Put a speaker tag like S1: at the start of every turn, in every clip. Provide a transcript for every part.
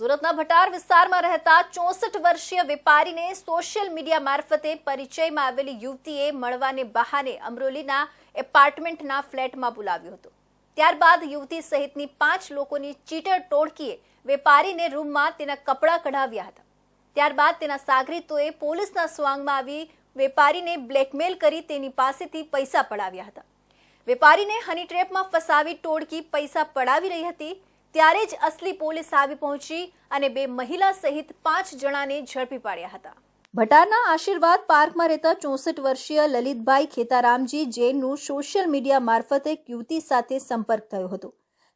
S1: સુરતના ભટાર વિસ્તારમાં રહેતા ચોસઠ વર્ષીય વેપારીને સોશિયલ મીડિયા મારફતે પરિચયમાં આવેલી યુવતીએ મળવાને બહાને અમરોલીના એપાર્ટમેન્ટના ફ્લેટમાં બોલાવ્યો હતો. ત્યારબાદ યુવતી સહિતની પાંચ લોકોની ચીટર ટોળકીએ વેપારીને રૂમમાં તેના કપડાં કઢાવ્યા હતા. ત્યારબાદ તેના સાગરીતોએ પોલીસના સ્વાંગમાં આવી વેપારીને બ્લેકમેલ કરી તેની પાસેથી પૈસા પડાવ્યા હતા. વેપારીને હની ટ્રેપમાં ફસાવી ટોળકી પૈસા પડાવી રહી હતી. ત્યારે જ અસલી પોલીસ આવી પહોંચી અને બે મહિલા સહિત પાંચ જણાને ઝડપી પાડ્યા હતા. ભટારના આશીર્વાદ પાર્કમાં રહેતા ચોસઠ વર્ષીય લલિતભાઈ ખેતારામજી જૈનનું સોશિયલ મીડિયા મારફતે એક યુવતી સાથે સંપર્ક થયો હતો.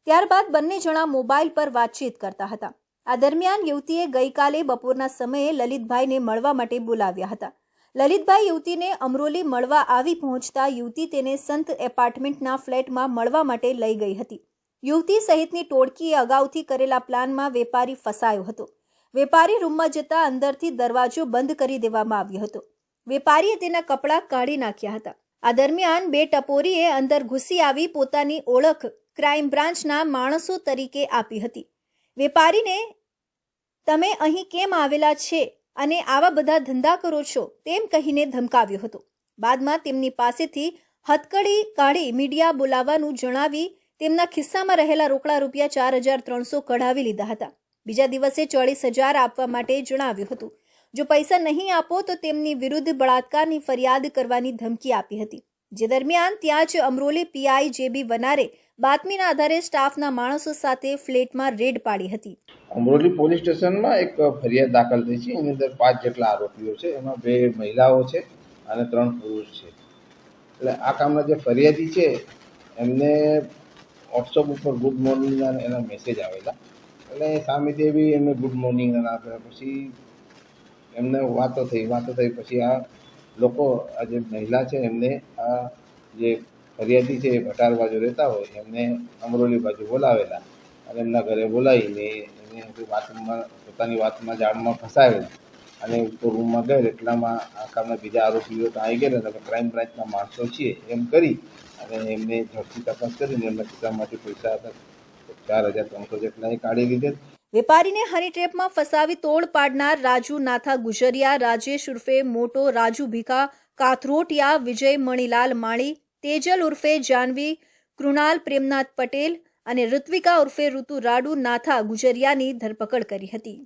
S1: ત્યારબાદ બંને જણા મોબાઈલ પર વાતચીત કરતા હતા. આ દરમિયાન યુવતીએ ગઈકાલે બપોરના સમયે લલિતભાઈને મળવા માટે બોલાવ્યા હતા. લલિતભાઈ યુવતીને અમરોલી મળવા આવી પહોંચતા યુવતી તેને સંત એપાર્ટમેન્ટના ફ્લેટમાં મળવા માટે લઈ ગઈ હતી. યુવતી સહિતની ટોળકીએ અગાઉથી કરેલા પ્લાનમાં વેપારી ફસાયો હતો. વેપારી રૂમમાં જતા અંદરથી દરવાજો બંધ કરી દેવામાં આવ્યો હતો. વેપારીએ તેના કપડાં કાઢી નાખ્યા હતા. આ દરમિયાન બે ટપોરીએ અંદર ઘૂસી આવી પોતાની ઓળખ ક્રાઇમ બ્રાન્ચના માણસો તરીકે આપી હતી. વેપારીને, તમે અહીં કેમ આવેલા છે અને આવા બધા ધંધા કરો છો? તેમ કહીને ધમકાવ્યો હતો. બાદમાં તેમની પાસેથી હથકડી કાઢી મીડિયા બોલાવવાનું જણાવી તેમના ખિસ્સામાં રહેલા રોકડા રૂપિયા ચાર હજાર ત્રણસો કઢાવી લીધા હતા. બીજા દિવસે ચોવીસ હજાર આપવા માટે જણાવ્યું હતું. જો પૈસા નહીં આપો તો તેમની વિરુદ્ધ બળાત્કારની ફરિયાદ કરવાની ધમકી આપી હતી. જે દરમિયાન ત્યાં જ અમરોલી પીઆઈ જેબી વનારે બાતમીના આધારે સ્ટાફના માણસો સાથે ફ્લેટમાં રેડ પાડી હતી.
S2: અમરોલી પોલીસ સ્ટેશનમાં એક ફરિયાદ દાખલ થઈ છે. એની અંદર પાંચ જેટલા આરોપીઓ છે. એમાં બે મહિલાઓ છે અને ત્રણ પુરુષ છે. એટલે આ કામના જે ફરિયાદી છે, એમને વોટ્સઅપ ઉપર ગુડ મોર્નિંગના એના મેસેજ આવેલા. એટલે સામેથી બી એમને ગુડ મોર્નિંગ આપ્યા. પછી એમને વાતો થઈ. વાતો થઈ પછી આ લોકો, આ જે મહિલા છે, એમને આ જે ફરિયાદી છે એ ભટાર બાજુ રહેતા હોય, એમને અમરોલી બાજુ બોલાવેલા. અને એમના ઘરે બોલાવીને એને વાતમાં, પોતાની વાતમાં જાળમાં ફસાવેલા. અને રૂમમાં ગયેલ એટલામાં આ બીજા આરોપીઓ તો આવી ગયેલા તમે ક્રાઇમ બ્રાન્ચના માણસો છીએ એમ કરી અને એમને ઝડપી તપાસ કરીને એમના ખિસ્સામાંથી પૈસા હતા, ચાર હજાર ત્રણસો જેટલા એ કાઢી લીધેલ
S1: વેપારીને હની ટ્રેપમાં ફસાવી તોડ પાડનાર રાજુ નાથા ગુજરિયા, રાજેશ ઉર્ફે મોટો રાજુ ભીખા કાથરોટિયા વિજય મણીલાલ માળી તેજલ ઉર્ફે જાનવી, કૃણાલ પ્રેમનાથ પટેલ અને ઋત્વિકા ઉર્ફે ઋતુ રાડુ નાથા ગુજરિયાની ધરપકડ કરી હતી.